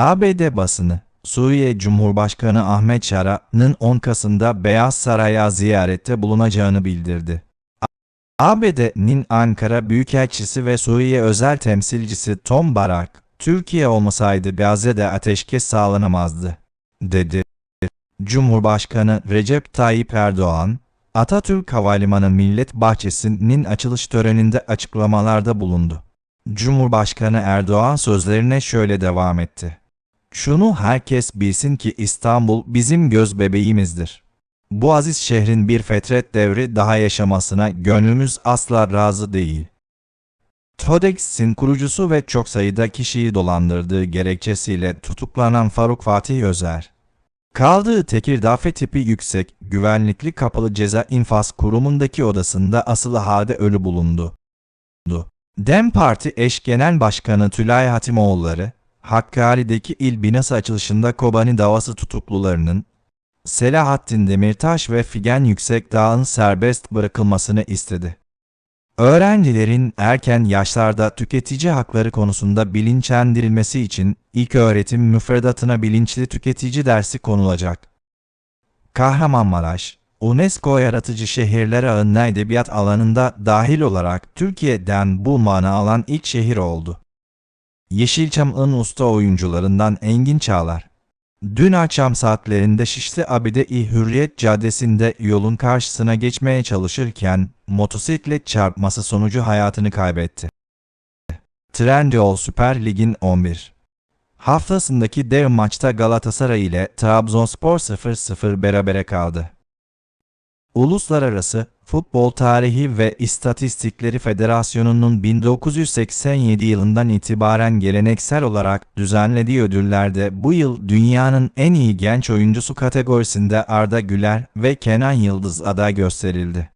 ABD basını, Suriye Cumhurbaşkanı Ahmet Şara'nın 10 Kasım'da Beyaz Saray'a ziyarette bulunacağını bildirdi. ABD'nin Ankara Büyükelçisi ve Suriye özel temsilcisi Tom Barak, Türkiye olmasaydı Gazze'de ateşkes sağlanamazdı, dedi. Cumhurbaşkanı Recep Tayyip Erdoğan, Atatürk Havalimanı Millet Bahçesi'nin açılış töreninde açıklamalarda bulundu. Cumhurbaşkanı Erdoğan sözlerine şöyle devam etti. Şunu herkes bilsin ki İstanbul bizim göz bebeğimizdir. Bu aziz şehrin bir fetret devri daha yaşamasına gönlümüz asla razı değil. TODEX'in kurucusu ve çok sayıda kişiyi dolandırdığı gerekçesiyle tutuklanan Faruk Fatih Özer, kaldığı Tekirdağ tipi yüksek, güvenlikli kapalı ceza infaz kurumundaki odasında asılı halde ölü bulundu. DEM Parti eş genel başkanı Tülay Hatimoğulları, Hakkari'deki il binası açılışında Kobani davası tutuklularının, Selahattin Demirtaş ve Figen Yüksekdağ'ın serbest bırakılmasını istedi. Öğrencilerin erken yaşlarda tüketici hakları konusunda bilinçlendirilmesi için ilk öğretim müfredatına bilinçli tüketici dersi konulacak. Kahramanmaraş, UNESCO Yaratıcı Şehirler Ağı'nın edebiyat alanında dahil olarak Türkiye'den bu mana alan ilk şehir oldu. Yeşilçam'ın usta oyuncularından Engin Çağlar, dün akşam saatlerinde Şişli Abide-i Hürriyet Caddesi'nde yolun karşısına geçmeye çalışırken motosiklet çarpması sonucu hayatını kaybetti. Trendyol Süper Lig'in 11 haftasındaki dev maçta Galatasaray ile Trabzonspor 0-0 berabere kaldı. Uluslararası Futbol Tarihi ve İstatistikleri Federasyonu'nun 1987 yılından itibaren geleneksel olarak düzenlediği ödüllerde bu yıl dünyanın en iyi genç oyuncusu kategorisinde Arda Güler ve Kenan Yıldız aday gösterildi.